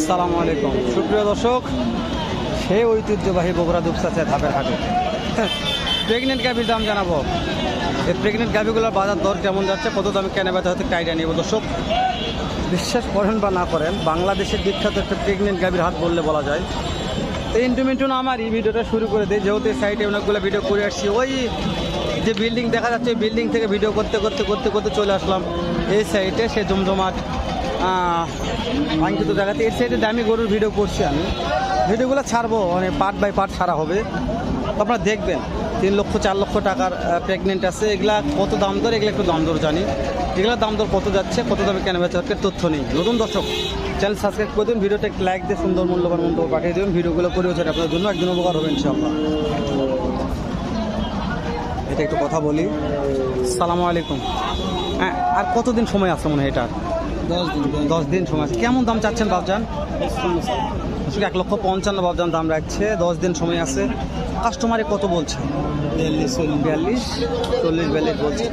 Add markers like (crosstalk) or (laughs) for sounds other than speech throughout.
সালামু আলাইকুম। সুপ্রিয় দর্শক সেই ঐতিহ্যবাহী বগুড়া দুপসাচ্ছে ধাপের হাটে। প্রেগনেন্ট গাভির দাম জানাব। এই প্রেগনেন্ট গাভিগুলোর বাজার দর কেমন যাচ্ছে, কত দামে কেনা বেচা হতে কাইডা নিব দর্শক, বিশ্বাস করেন বা না করেন, বাংলাদেশের বিখ্যাত একটা প্রেগনেন্ট গাভির হাট বললে বলা যায়। তো ইন্টুমিন্টু না, আমার এই ভিডিওটা শুরু করে দিই। যেহেতু এই সাইডে অনেকগুলো ভিডিও করে আসছি, ওই যে বিল্ডিং দেখা যাচ্ছে, ওই বিল্ডিং থেকে ভিডিও করতে করতে করতে করতে চলে আসলাম। এই সাইডে সে জমজমাট আঙ্কিত জায়গাতে এর সাইডে দামি গরুর ভিডিও করছি আমি। ভিডিওগুলো ছাড়বো মানে পার্ট বাই পার্ট ছাড়া হবে। আপনারা দেখবেন, তিন লক্ষ, চার লক্ষ টাকার প্রেগনেন্ট আছে। এগুলা কত দাম দর, এগুলো একটু দাম দর জানি। এগুলোর দাম দর কত যাচ্ছে, কত দামে কেন বেচা হচ্ছে, তথ্য নেই। নতুন দর্শক চ্যানেল সাবস্ক্রাইব করে দিন ভিডিওটা একটু লাইক দিয়ে সুন্দর মূল্যবান মন্তব্য পাঠিয়ে দেবেন ভিডিওগুলো করে হচ্ছে আপনাদের জন্য একদিন উপকার হবে, ইনশাআল্লাহ। এটা একটু কথা বলি। সালামু আলাইকুম। হ্যাঁ আর কতদিন সময় আছে মনে হয় এটা দশ দিন দশ দিন সময় আছে। কেমন দাম চাচ্ছেন বাবজান এক লক্ষ পঞ্চান্ন বাবজান দাম রাখছে দশ দিন সময় আছে। কাস্টমারে কত বলছে? বিয়াল্লিশ বিয়াল্লিশ চল্লিশ বিয়াল্লিশ বলছে।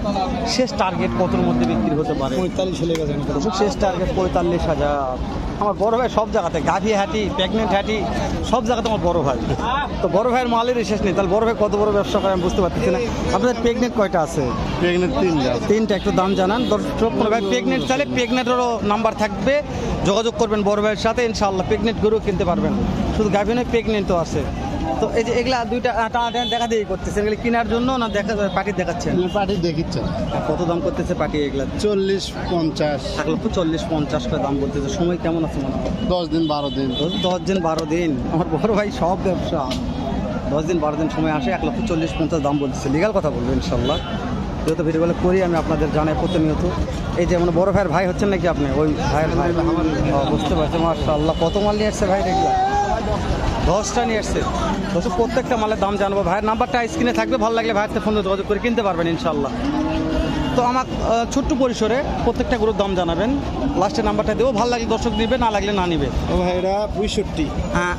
শেষ টার্গেট কতর মধ্যে বিক্রি হতে পারে? পঁয়তাল্লিশ হলে গেছে। শেষ টার্গেট পঁয়তাল্লিশ হাজার। আমার বড় ভাই সব জায়গাতে গাভি হাঁটি প্রেগনেন্ট হাঁটি সব জায়গাতে আমার বড় ভাই। তো বড় ভাইয়ের মালেরই শেষ নেই। তাহলে বড় ভাই কত বড় ব্যবসা করে আমি বুঝতে পারতেছি না। আপনাদের প্রেগনেন্ট কয়টা আছে? প্রেগনেন্ট তিন তিনটা একটু দাম জানান। দর্শক ভাই প্রেগনেন্ট চাইলে প্রেগনেন্টেরও নাম্বার থাকবে। যোগাযোগ করবেন বড় ভাইয়ের সাথে। ইনশাআল্লাহ প্রেগনেন্ট গরু কিনতে পারবেন। শুধু গাভী নয় প্রেগনেন্টও আছে। তো এই যে এগুলা দুইটা টানা টানা দেখা দিয়ে করতেছেন। এগুলো কেনার জন্য না দেখা পার্টি দেখাচ্ছেন? পার্টি দেখিচ্ছে কত দাম করতেছে পার্টি এগুলা? চল্লিশ পঞ্চাশ। এক লক্ষ চল্লিশ পঞ্চাশ করে দাম বলতেছে। সময় কেমন আছে মনে হয়? দশ দিন বারো দিন। দশ দিন বারো দিন? আমার বড় ভাই সব ব্যবসা। দশ দিন বারো দিন সময় আসে এক লক্ষ চল্লিশ পঞ্চাশ দাম বলতেছে। লিগাল কথা বলব ইনশাল্লাহ। যেহেতু ভিডিওগুলো করি আমি আপনাদের জানাই প্রতিনিয়ত। এই যে মানে বড় ভাইয়ের ভাই হচ্ছেন নাকি আপনি? ওই ভাইয়ের ভাই। বুঝতে পারছি মার্শাল্লাহ কত মাল নিয়ে আসছে ভাই এগুলো? দশটা নিয়ে আসছে দশ প্রত্যেকটা মালের দাম জানব। ভাইয়ের নাম্বারটা স্ক্রিনে থাকবে। ভালো লাগলে ভাইয়ের ফোন যোগাযোগ করে কিনতে পারবেন ইনশাল্লাহ তো আমার ছোট্ট পরিসরে প্রত্যেকটা গরুর দাম জানাবেন। লাস্টের নাম্বারটা দেবো। ভালো লাগলে দর্শক নিবে না লাগলে না নিবে। ও ভাই এটা পঁয়ষট্টি। হ্যাঁ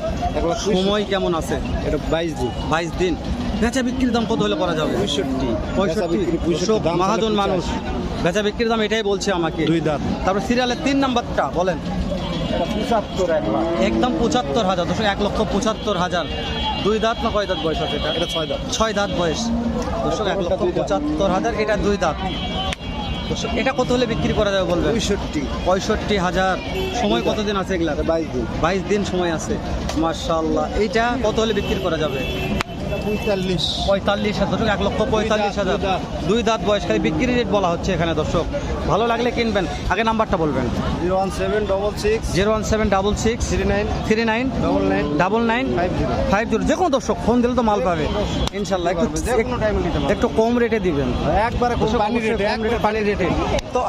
সময় কেমন আছে? এটা বাইশ দিন। বাইশ দিন। বেচা বিক্রির দাম কত হলে করা যাবে? পঁয়ষট্টি। পঁয়ষট্টি। মহাজন মানুষ। বেচা বিক্রির দাম এটাই বলছে আমাকে। দুই দাঁত। তারপর সিরিয়ালের তিন নাম্বারটা বলেন। পঁচাত্তর একদম পঁচাত্তর হাজার দর্শক এক লক্ষ পঁচাত্তর হাজার। দুই দাঁত না কয় দাঁত বয়স আছে এটা? এটা ছয় দাঁত। ছয় দাঁত বয়স। দর্শক এক লক্ষ দুই পঁচাত্তর হাজার এটা দুই দাঁত। দর্শক এটা কত হলে বিক্রি করা যাবে বলবেন? পঁয়ষট্টি। পঁয়ষট্টি হাজার। সময় কতদিন আছে এগুলা বাইশ দিন। বাইশ দিন সময় আছে। মার্শাল্লাহ এইটা কত হলে বিক্রি করা যাবে? পঁয়তাল্লিশ। পঁয়তাল্লিশ হাজার দর্শক এক লক্ষ পঁয়তাল্লিশ হাজার। দুই দাঁত। দুই বয়স খালি বিক্রি রেট বলা হচ্ছে এখানে দর্শক। ভালো লাগলে কিনবেন। আগে নাম্বারটা বলবেন। Zero one seven double six zero one seven double six three nine three nine double nine double nine five zero. যে কোনো দর্শক ফোন দিলে তো মাল পাবে। ইনশাল্লাহ একটু একটু কম রেটে দিবেন। একবারে পানি রেটে পানির তো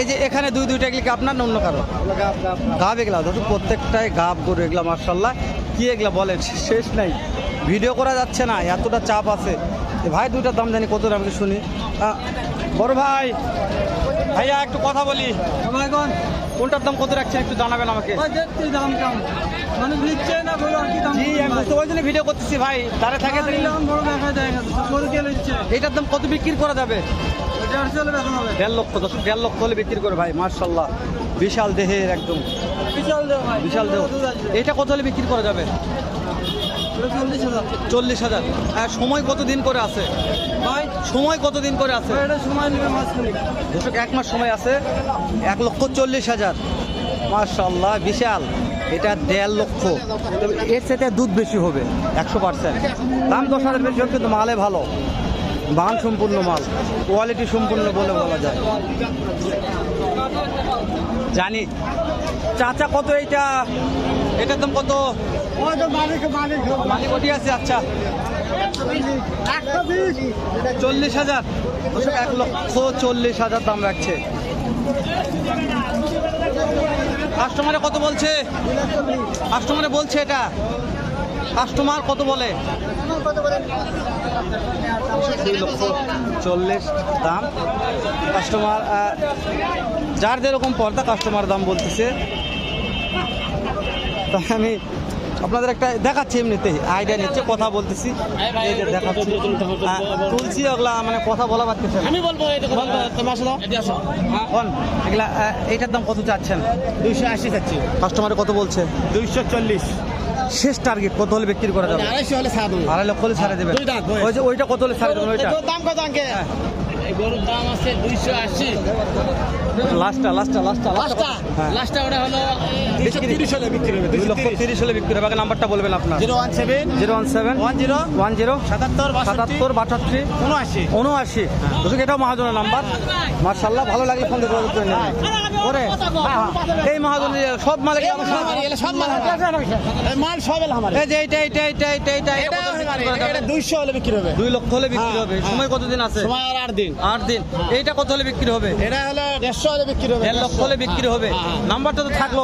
এই যে এখানে দুই দুইটা এগুলি আপনার অন্য কারও? গাব এগুলা ধরুন প্রত্যেকটাই গাব গরু এগুলা মার্শাল্লাহ কি এগুলা বলেন? শেষ নাই। ভিডিও করা যাচ্ছে না এতটা চাপ আছে। ভাই দুইটার দাম জানি কত দাম শুনি। বড় ভাই ভাইয়া একটু কথা বলি। কোনটার দাম কত রাখছেন একটু জানাবেন আমাকে? দাম কম মানে নিচ্ছে না বলো আর কি দাম জি আমি বুঝতে পারছি না ভিডিও করতেছি ভাই তারে থাকে বড় দেখা যায় না করে কে নিচ্ছে। এটার দাম কত বিক্রি করা যাবে? দেড় লক্ষ দশ দেড় লক্ষ হলে বিক্রি করে ভাই মার্শাল্লাহ বিশাল দেহের একদম। বিশাল ভাই বিশাল দেহ। এটা কত হলে বিক্রি করা যাবে? চল্লিশ হাজার। আর সময় কত দিন করে আছে? ভাই সময় কত দিন করে আছে? এটা সময় নেবে দর্শক এক মাস সময় আছে। এক লক্ষ চল্লিশ হাজার। মার্শাল্লাহ বিশাল। এটা দেড় লক্ষ। তবে এর সাথে দুধ বেশি হবে একশো পার্সেন্ট। দাম দশ হাজার বেশি হবে কিন্তু মালে ভালো। মান সম্পূর্ণ মাল। কোয়ালিটি সম্পূর্ণ বলে বলা যায়। জানি। চাচা কত এইটা? এটার দাম কত? আচ্ছা। চল্লিশ হাজার এক লক্ষ চল্লিশ হাজার দাম রাখছে। কাস্টমারে কত বলছে? কাস্টমারে বলছে এটা। কাস্টমার কত বলে? দুই লক্ষ চল্লিশ দাম। কাস্টমার যার যেরকম পর্দা কাস্টমার দাম বলতেছে। তো আমি আপনাদের একটা দেখাচ্ছি এমনিতে আইডিয়া নিচ্ছে কথা বলতেছি। দেখাচ্ছি। হ্যাঁ, তুলছি ওগুলা মানে কথা বলা পারতেছে আমি বলব কোন এগুলা দাম কত চাচ্ছেন? দুইশো আশি চাচ্ছি। কাস্টমারে কত বলছে? দুইশো চল্লিশ। শেষ টার্গেট কত হলে বিক্রি করা যাবে? আড়াইশো হলে সাত আড়াই লক্ষ হলে ছাড়ে। ওই যে ওইটা কত হলে ছাড়ে দেবেন ওইটা? দাম কত আঙ্কে এই গরুর দাম আছে দুইশো আশি। লাস্টটা লাস্টটা লাস্টটা লাস্টটা হ্যাঁ। লাস্টটা ওটা হলো দুইশো তিরিশ হলে বিক্রি হবে দুই লক্ষ তিরিশ। হলে বিক্রি হবে। নাম্বারটা বলবেন আপনার। Zero one seven zero one seven one zero one zero সাতাত্তর সাতাত্তর বাষট্টি উনআশি উনআশি দর্শক এটাও মহাজনের নাম্বার। মার্শাল্লাহ ভালো লাগলে ফোন করে এই মহাজনের সব মালিক সব মাল মাল সব এই যে এইটা এইটা এইটা এইটা এইটা। এটা কত বিক্রি করা যাবে? এটা দুইশো হলে বিক্রি হবে। দুই লক্ষ হলে বিক্রি হবে। সময় কতদিন আছে? সময় আর আট দিন। আট দিন। এইটা কত হলে বিক্রি হবে? এটা হলো দেড়শো হলে বিক্রি হবে দেড় লক্ষ হলে বিক্রি হবে। নাম্বারটা তো থাকল।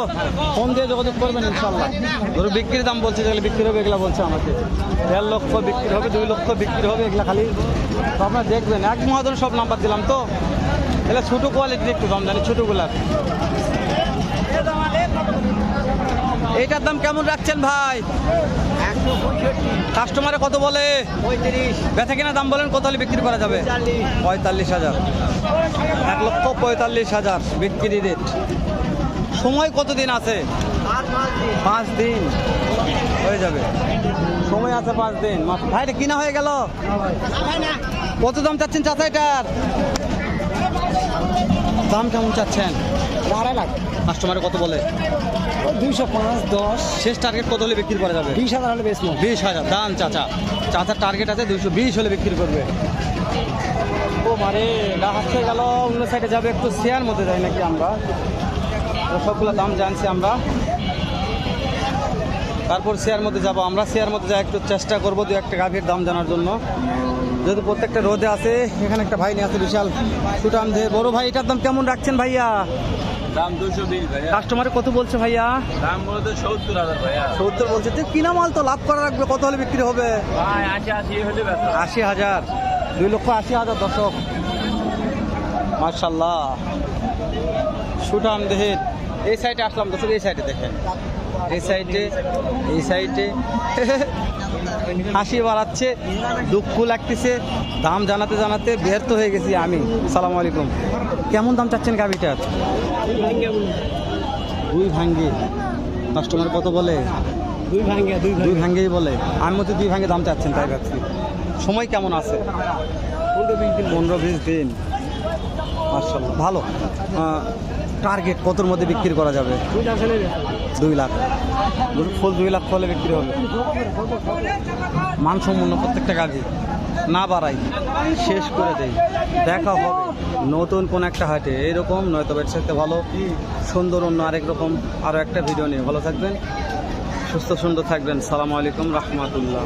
ফোন দিয়ে যোগাযোগ করবেন ইনশাল্লাহ ধরো বিক্রির দাম বলছে যেগুলো বিক্রি হবে এগুলা বলছে আমাকে। দেড় লক্ষ বিক্রি হবে দুই লক্ষ বিক্রি হবে এগুলা খালি। আপনারা দেখবেন এক মহাজন সব নাম্বার দিলাম তো। এগুলো ছোটো কোয়ালিটির একটু দাম জানি ছোটোগুলার। এইটার দাম কেমন রাখছেন ভাই? কাস্টমারে কত বলে? পঁয়ত্রিশ ব্যথা কিনা দাম বলেন কত হলে বিক্রি করা যাবে? পঁয়তাল্লিশ হাজার। এক লক্ষ পঁয়তাল্লিশ হাজার বিক্রি রেট সময় কতদিন আছে? পাঁচ দিন। হয়ে যাবে। সময় আছে পাঁচ দিন। ভাই এটা কিনা হয়ে গেল? কত দাম চাচ্ছেন চাচা এটার? দাম কেমন চাচ্ছেন? আড়াই লাখ। কাস্টমারে কত বলে? দুইশো পাঁচ দশ। শেষ টার্গেট কত হলে বিক্রি করা যাবে? বিশ হাজার হলে বেশ বিশ হাজার। দান চাচা। চাচার টার্গেট আছে দুইশো বিশ হলে বিক্রি করবে। ও মারে গা হাসতে গেল। অন্য সাইডে যাবে একটু শেয়ার মধ্যে যাই নাকি আমরা। সবগুলো দাম জানছি আমরা। তারপর শেয়ার মধ্যে যাব আমরা। শেয়ার মধ্যে যাই একটু চেষ্টা করব দু একটা গাভীর দাম জানার জন্য। যেহেতু প্রত্যেকটা রোদে আছে এখানে একটা ভাই নিয়ে আছে বিশাল। সুটাম বড় ভাই এটার দাম কেমন রাখছেন ভাইয়া? দাম দুশো বিশ ভাইয়া। কাস্টমারে কত বলছে ভাইয়া? দাম বলতে সত্তর হাজার ভাইয়া। সত্তর বলছে। যে কিনা মাল তো লাভ করা রাখবে কত হলে বিক্রি হবে? ভাই আশি আশি হলে আশি হাজার। দুই লক্ষ আশি হাজার দশক মার্শাল্লাহ সুঠাম দেহের। এই সাইডে আসলাম দর্শক এই সাইডে দেখেন। এই সাইডে এই সাইডে (laughs) হাসি বাড়াচ্ছে দুঃখ লাগতেছে। দাম জানাতে জানাতে ব্যর্থ হয়ে গেছি আমি। সালাম আলাইকুম। কেমন দাম চাচ্ছেন গাভিটার? দুই ভাঙ্গি। কাস্টমার কত বলে? দুই ভাঙ্গে দুই ভাঙ্গেই বলে। আমি মতো দুই ভাঙ্গে দাম চাচ্ছেন তাই ভাবছি। সময় কেমন আছে? পনেরো বিশ দিন। মার্শাল্লাহ ভালো। টার্গেট কতর মধ্যে বিক্রি করা যাবে? দুই লাখ। হলে ফল দুই লাখ ফলে বিক্রি হবে। মানসম্পন্ন প্রত্যেকটা কাজে না বাড়াই, শেষ করে দেই। দেখা হবে নতুন কোন একটা হাটে। এইরকম নয়তো বেড সাথে ভালো, সুন্দর অন্য আরেক রকম আরও একটা ভিডিও নিয়ে। ভালো থাকবেন, সুস্থ সুন্দর থাকবেন। সালামু আলাইকুম, রহমতুল্লাহ।